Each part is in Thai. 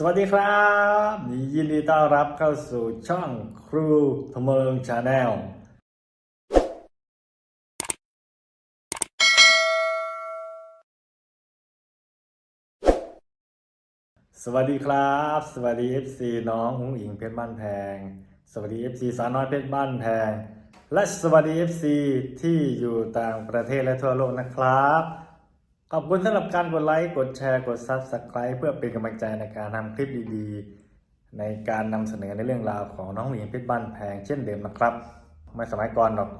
สวัสดีครับยินดีต้อนรับเข้าสู่ช่องครูทมเริงชาแนลสวัสดีครับ สวัสดี FC น้องอุ้งอิงเพชรบ้านแพง สวัสดี FC สาวน้อยเพชรบ้านแพง และสวัสดี FC ที่อยู่ต่างประเทศและทั่วโลกนะครับ ขอบคุณสำหรับการกดไลค์ กดแชร์ กด Subscribe เพื่อเป็นกำลังใจในการทำคลิปดีๆ ในการนำเสนอในเรื่องราวของน้องหญิงเพชรบ้านแพงเช่นเดิมนะครับไม่สมัยก่อนหรอก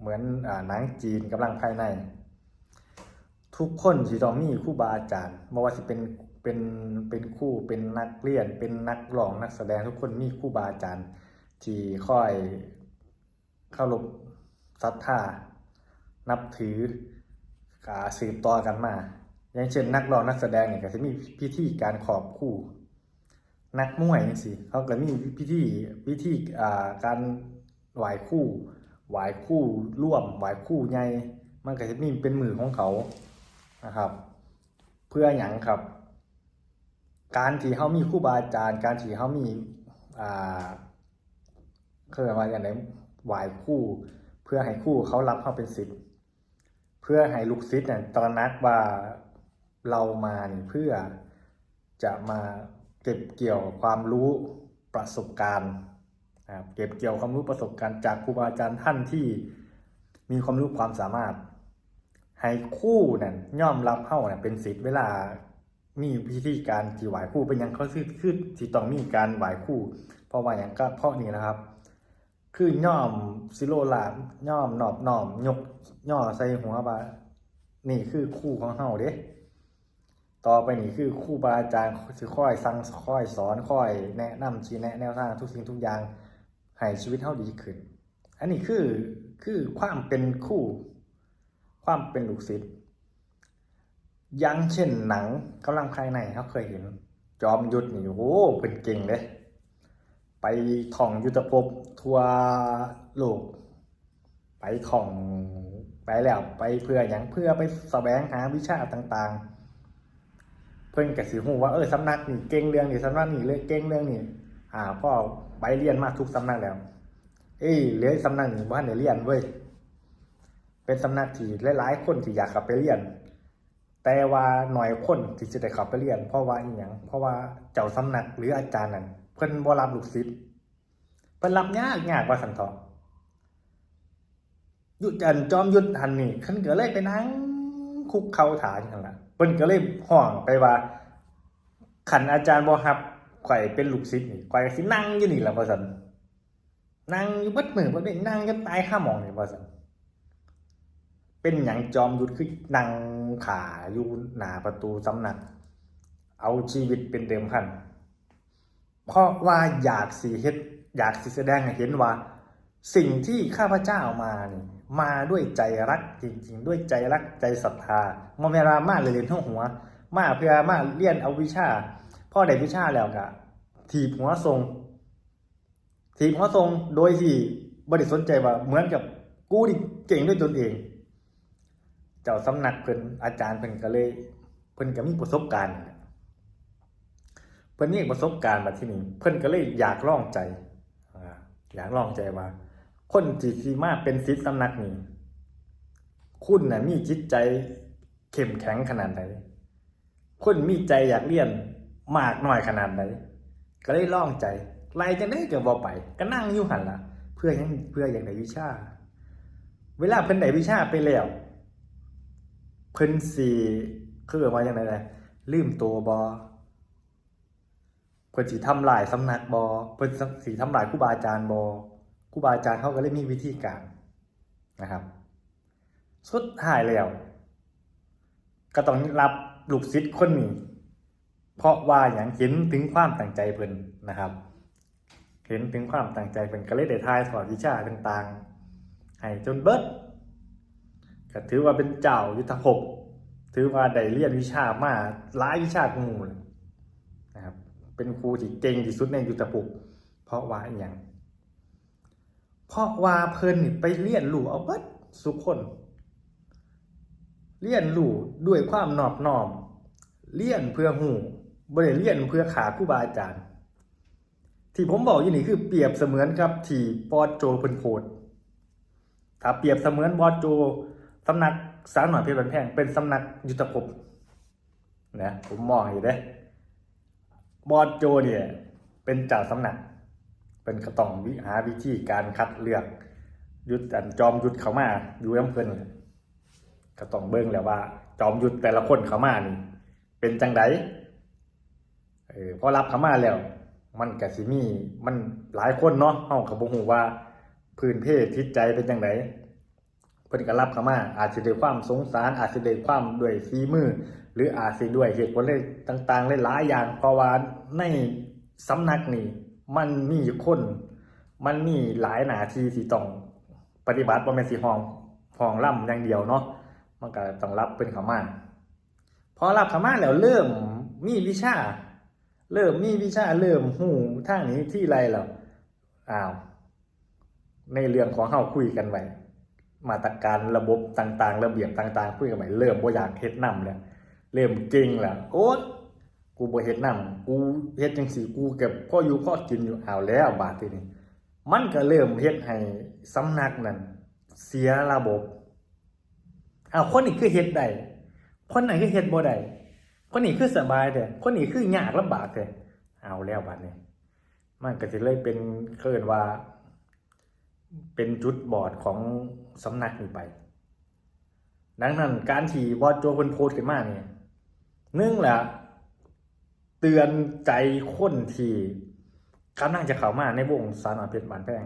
เหมือนหนังจีนกำลังภายใน ทุกคนที่ต้องมีคู่บาอาจารย์ไม่ว่าจะเป็นเป็นเป็นคู่เป็นนักเรียน เป็นนักร้องนักแสดงทุกคนมีคู่บาอาจารย์ ที่ค่อยเข้ารบศรัทธานับถือ กาสืบต่อกันมา อย่างเช่นนักร้องนักแสดงเนี่ยก็จะมีพิธีการขอบคู่ นักมวยนี่สิเขาก็มีพิธีพิธีอ่าการไหวคู่ไหวคู่ร่วมไหวคู่ใหญ่มันก็จะมีเป็นมือของเขานะครับ เพื่ออย่างครับ การที่เขามีครู่บาอาจารย์ การที่เขามีอ่าเคยกว่าอย่างไรไหวคู่ เพื่อให้คู่เขารับเขาเป็นศิษย์ เพื่อให้ลูกศิษย์เนี่ยตระหนักว่าเรามานี่เพื่อจะมาเก็บเกี่ยวความรู้ประสบการณ์นะครับเก็บเกี่ยวความรู้ประสบการณ์จากครูบาอาจารย์ท่านที่มีความรู้ความสามารถ ให้คู่เนี่ยย่อมรับเข้าเนี่ยเป็นศิษย์เวลามีพิธีการที่ไหวคู่เป็นยังเขาคือคือที่ต้องมีการไหวคู่ เพราะว่าอย่างก็เพราะนี้นะครับ คือย่อมซิโลลาบย่อมหนอบหนอมยกย่อใส่หัวบานี่คือคู่ของเฮาเด้ต่อไปนี่คือคู่บาอาจารย์สิค่อยสั่งค่อยสอนค่อย แนะนำชี้แนะแนวทางทุกสิ่งทุกอย่างให้ชีวิตเฮาดีขึ้น อันนี้คือคือความเป็นคู่ ความเป็นลูกศิษย์ยังเช่นหนังกำลังภายในเขาเคยเห็น จอมยุทธนี่โอ้เป็นเก่งเลย ไปท่องยุทธภพทั่วโลก ไปท่องไปแล้วไปเพื่ออย่างเพื่อไปแสวงหาวิชาต่างๆ เพิ่อนกสิหูว่าเออสำนักนี่เก่งเรื่องนี่สำนักนี่เลยเก่งเรื่องนี่อ่าพ่อไปเรียนมาทุกสำนักแล้ว เอ้ยเหลือสำนักนี่บ่ทันได้เรียนเว้ยเป็นสำนักที่หลายๆคนที่อยากกลับไปเรียน แต่ว่าหน่อยคนที่จะได้ข้าไปเรียน เพราะว่าอีหยังเพราะว่าเจ้าสำนักหรืออาจารย์นั่น เพิ่นบ่รับลูกศิษย์เพิ่นรับยากยากว่าสันเถาะยุจันจอมยุทธหันนี่เพิ่นก็เลยไปนั่งคุกเข่าถาอยู่หั่นล่ะเพิ่นก็เลยห้องไปว่าขันอาจารย์บ่รับข่อยเป็นลูกศิษย์นี่ข่อยก็สินั่งอยู่นี่ล่ะว่าซั่นนั่งอยู่บิดมื้อบิดเด้นั่งจนตายค่าหมองนี่ว่าซั่นเป็นอย่างจอมยุทธคือนั่งขาอยู่หน้าประตูสำนัก เอาชีวิตเป็นเดิมพัน เพราะว่าอยากสีเฮ็ดอยากสิแสดงให้เห็นว่า สิ่งที่ข้าพเจ้ามานี่มาด้วยใจรักจริงๆ ด้วยใจรักใจศรัทธามเวลามาเรียนทั้งหัว มาเพื่อมาเรียนเอาวิชาพ่อได้วิชาแล้วกะถีบหัวทรงถีบหัวทรงโดยที่บริสนใจว่าเหมือนกับกูดิเก่งด้วยตนเอง เจ้าสำนักเพิ่นอาจารย์เพิ่นก็เลย เพิ่นก็มีประสบการณ์ เพิ่นมีประสบการณ์มาที่นี่เพิ่นก็เลยอยากลองใจอยากลองใจว่า คนที่สิมาเป็นศิษย์สำนักนี้คุณน่ะมีจิตใจเข้มแข็งขนาดไหนคุณมีใจอยากเรียนมากน้อยขนาดไหนก็เลยลองใจไล่จังได้ก็บ่ไป ก็นั่งอยู่หันละเพื่อยังเพื่ออย่างไดวิชา เวลาเพิ่นได้วิชาไปแล้วเพิ่นสี่คือว่าอย่างไรนะลืมตัวบอ เพิ่นสิทำลายสำนักบอเพิ่นสิทำลายครูบาอาจารย์บอกูบาอาจารย์เขาก็เลยมีวิธีการนะครับสุดท้ายแล้ว ก็ต้องรับลูกศิษย์คนนี้ เพราะว่าอย่างเห็นถึงความตั้งใจเพิ่นนะครับ เห็นถึงความตั้งใจเพิ่นก็เลยได้ทายถอดวิชาต่างๆ ให้จนเบิดก็ถือว่าเป็นเจ้ายุทธภพถือว่าได้เรียนวิชามาหลายวิชากูมูเลยนะครับ เป็นครูที่เก่งที่สุดในยุทธภพเพราะว่าอย่างเพราะว่าเพิ่นนี่ไปเรียนรู้เอาเบิดสุคน เรียนรู้ด้วยความนอบน้อมเรียนเพื่อหูบ่ได้เรียนเพื่อขาครูบาอาจารย์ ที่ผมบอกอยู่นี่คือเปรียบเสมือนกับที่บอสโจเพิ่นโพดถ้าเปรียบเสมือนบอสโจสำนักสาวหน่อยเพชรบันแพงเป็นสำนักยุทธภพนะผมมองอยู่เด้ บอสโจเนี่ยเป็นเจ้าสำนัก เป็นกระต้องวิหาวิธีการคัดเลือกยุทธอันจอมยุทธเขามาอยู่น้ำเพิ่นก็ต้องเบิ่งแล้วว่า จอมยุทธแต่ละคนเขามานี่ เป็นจังไดเออพอรับเขามาแล้ว มันก็สิมีมันหลายคนเนาะเฮาก็บ่ฮู้ว่า พื้นเพจิตใจเป็นจังไดเพิ่นก็รับเขามาอาจสิด้วยความสงสารอาจสิด้วยความด้วยฝีมือ หรืออาจสิด้วยเหตุผลต่างๆหลายๆอย่างเพราะว่าในสำนักนี่มันมีคนมันมีหลายหน้าที่ที่ต้องปฏิบัติบ่แม่นสิห้องห้องล่ำอย่างเดียวเนาะมันก็ต้องรับเป็นขามาพอรับขามาแล้วเริ่มมีวิชา เริ่มมีวิชาเริ่มหูทางนี้ที่ไรแล้วอ้าวในเรื่องของเฮาคุยกันไว้มาตรการระบบต่างๆ ระเบียบต่างๆ คุยกันไว้เริ่มบ่อยากเฮ็ดนำแล้ว เริ่มเก่งแล้วโอ๊ยกูบ่เฮ็ดนำกูเฮ็ดจังซี่กูเก็บพ่ออยู่พ่อกินอยู่เอาแล้วบาดทีนี้มันก็เริ่มเฮ็ดให้สำนักนั้นเสียระบบอ้าวคนนี้คือเฮ็ดได้คนไหนคือเฮ็ดบ่ได้คนนี้คือสบายแต่คนนี้คือยากลำบากแต่เอาแล้วบัดนี้มันก็สิเลยเป็นเคินว่า เป็นจุดบอดของสำนักนี้ไป ดังนั้นการที่บอสโจคนโพสขึ้นมาเนี่ย นึ่งแหละเตือนใจคนที่กำลังจะเข้ามาในวงสารนอยเพชรบานแพง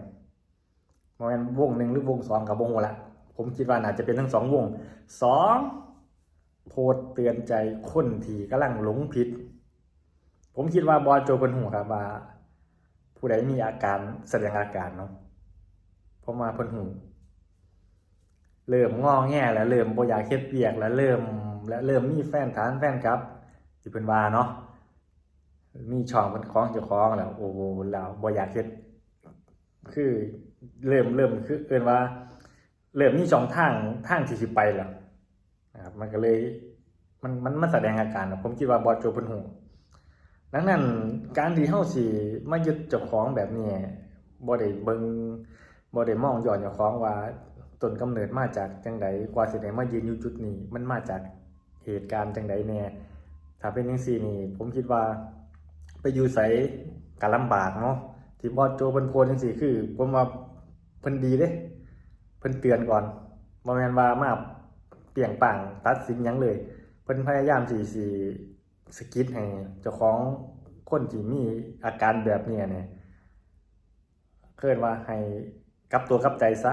โมเมนวงหนึ่งหรือวงสองกับวงละผมคิดว่าน่าจะเป็นทั้งสองวงสองโพสเตือนใจคนที่กำลังหลงผิด ผมคิดว่าบอโจเป็นหัวครับว่า ผู้ใดมีอาการแสดงอาการเนาะผมมาเพิ่นหูเริ่มงอแงแล้วเริ่มบ่อยากเฮ็ดเปียกแล้วเริ่ม และเริ่มมีแฟนฐานแฟนครับที่เพิ่นว่าเนาะมีช่องเป็นของเจ้าของแล้วโอ้โหแล้วบ่อยากเฮ็ดคือเริ่มเริ่มคือเอินว่า เริ่มมีช่องทางทางที่สิไปแล้วนะครับมันก็เลยมันมันมันแสดงอาการผมคิดว่าบอสโจเพิ่นหูดังนั้นการที่เฮาสิมายึดเจ้าของแบบนี้บ่ได้เบิ่งบ่ได้มองย้อนเจ้าของว่าต้นกำเนิดมาจากจังใดกว่าสิได้มายืนอยู่จุดนี้ มันมาจาก เหตุการณ์จังใดแน่ถ้าเป็นจังซี่นี่ผมคิดว่า ไปอยู่ไสก็ลำบากเนาะที่บอสโจเพิ่นโพสต์จังซี่คือ ผมว่าเพิ่นดีเด้เพิ่นเตือนก่อนบ่แม่นว่ามาเปรี่ยงปังตัดสินยังเลย เพิ่นพยายามสิสิสกิดให้เจ้าของคนที่มีอาการแบบเนี้ยเนี่ยเคินว่าให้กลับตัวกลับใจซะ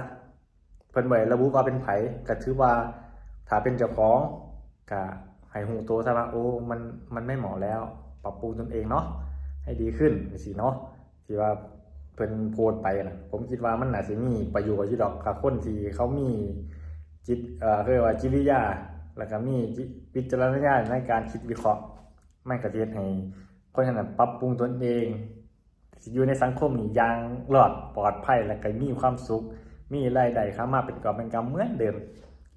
เพิ่นบ่ได้ระบุว่าเป็นไผก็ถือว่าถ้าเป็นเจ้าของ ก็ให้ฮู้ตัวซะว่าโอ้มันมันไม่เหมาะแล้ว ปรับปรุงตนเองเนาะให้ดีขึ้นจังซี่เนาะที่ว่าเพิ่นโพสต์ไปนะผมคิดว่ามันน่าสิมีประโยชน์อยู่ดอกกับคนที่เขามีจิตเอ่อเรียกว่าจิตวิทยา แล้วก็มีจิวิจารณญาณในการคิดวิเคราะห์มันก็จะเฮ็ดให้คนนั้นนะปรับปรุงตนเองสิอยู่ในสังคมนี่ย่างรอดปลอดภัยและก็มีความสุข มีรายได้เข้ามาเป็นกอบเป็นกำเหมือนเดิม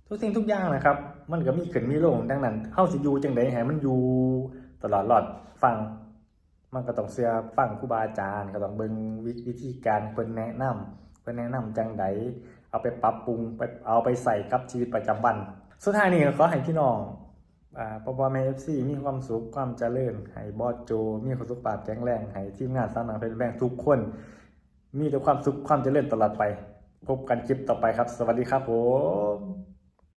ทุกสิ่งทุกอย่างนะครับ มันก็มีขึ้นมีลงดังนั้นเฮาสิอยู่จังไดให้มันอยู่ตลอดรอดฟัง มันก็ต้องเชื่อฟังครูบาอาจารย์ก็ต้องเบิ่งวิวธีการเพิ่นแนะนำเพิ่นแนะนำจังไดเอาไปปรับปรุงไปเอาไปใส่กับชีวิตประจำวัน สุดท้ายนี้ก็ขอให้พี่น้องอ่าปปแมเอฟซีมีความสุขความเจริญให้บอสโจ มีความสุขปราบแข็งแรงให้ทีมงานสร้างหนังเพลงแบงทุกคน มีแต่ความสุขความเจริญตลอดไป พบกันคลิปต่อไปครับ สวัสดีครับผม